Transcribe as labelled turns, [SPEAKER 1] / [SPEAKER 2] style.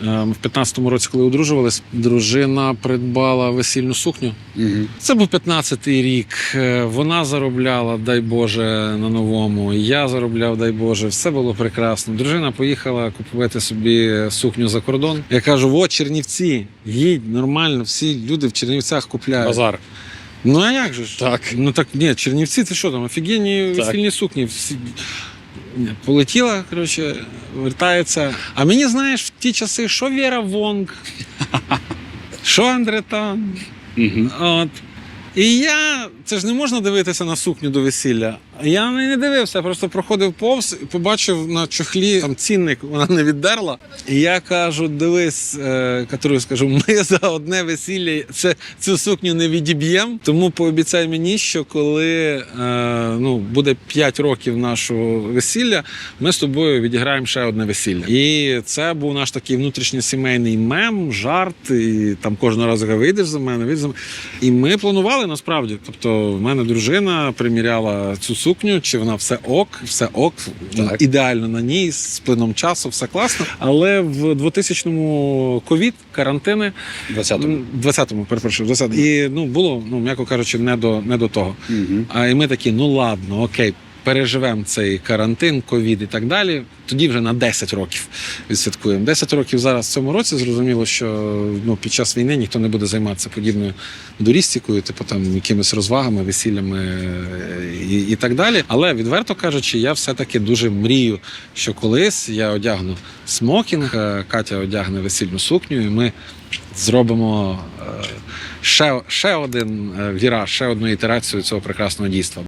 [SPEAKER 1] Ми в 15-му році, коли одружувались, дружина придбала весільну сукню.
[SPEAKER 2] Угу.
[SPEAKER 1] Це був 15-й рік. Е, Вона заробляла, дай Боже, на новому. Я заробляв, дай Боже, все було прекрасно. Дружина поїхала купувати собі сукню за кордон. Я кажу: от Чернівці, їдь нормально, всі люди в Чернівцях купляють.
[SPEAKER 2] Базар.
[SPEAKER 1] Ну а як же ж?
[SPEAKER 2] Так.
[SPEAKER 1] Ну так ні, Чернівці, це що там? Офігенні
[SPEAKER 2] Так.
[SPEAKER 1] весільні сукні. Всі... Полетіла, коротше, вертається. А мені, знаєш, в ті часи, що Віра Вонг, що Андретан. От. І я, це ж не можна дивитися на сукню до весілля. Я не дивився, просто проходив повз побачив на чохлі там цінник, вона не віддерла. І я кажу: дивись, е, Катру, скажу, ми за одне весілля це, цю сукню не відіб'ємо. Тому пообіцяй мені, що коли е, ну, буде 5 років нашого весілля, ми з тобою відіграємо ще одне весілля. І це був наш такий внутрішній сімейний мем, жарт. І там кожного разу вийдеш за мене, вийдеш за мене. І ми планували насправді. Тобто, в мене дружина приміряла цю сукню, чи вона все ок, все ок,
[SPEAKER 2] Так.
[SPEAKER 1] ідеально на ній, з плином часу, все класно. Але в 2000-му ковід, карантини,
[SPEAKER 2] 20-му.
[SPEAKER 1] 20-му, перепрошую, 20 І ну було, ну м'яко кажучи, не до не до того.
[SPEAKER 2] Угу.
[SPEAKER 1] А і ми такі, ну ладно, окей, переживемо цей карантин, ковід і так далі. Тоді вже на 10 років відсвяткуємо. 10 років зараз в цьому році зрозуміло, що ну, під час війни ніхто не буде займатися подібною дорістікою, типу там якимись розвагами, весіллями е, і, і так далі. Але відверто кажучи, я все-таки дуже мрію, що колись я одягну смокінг, е, Катя одягне весільну сукню, і ми зробимо е, ще, ще один віраж, ще одну ітерацію цього прекрасного дійства.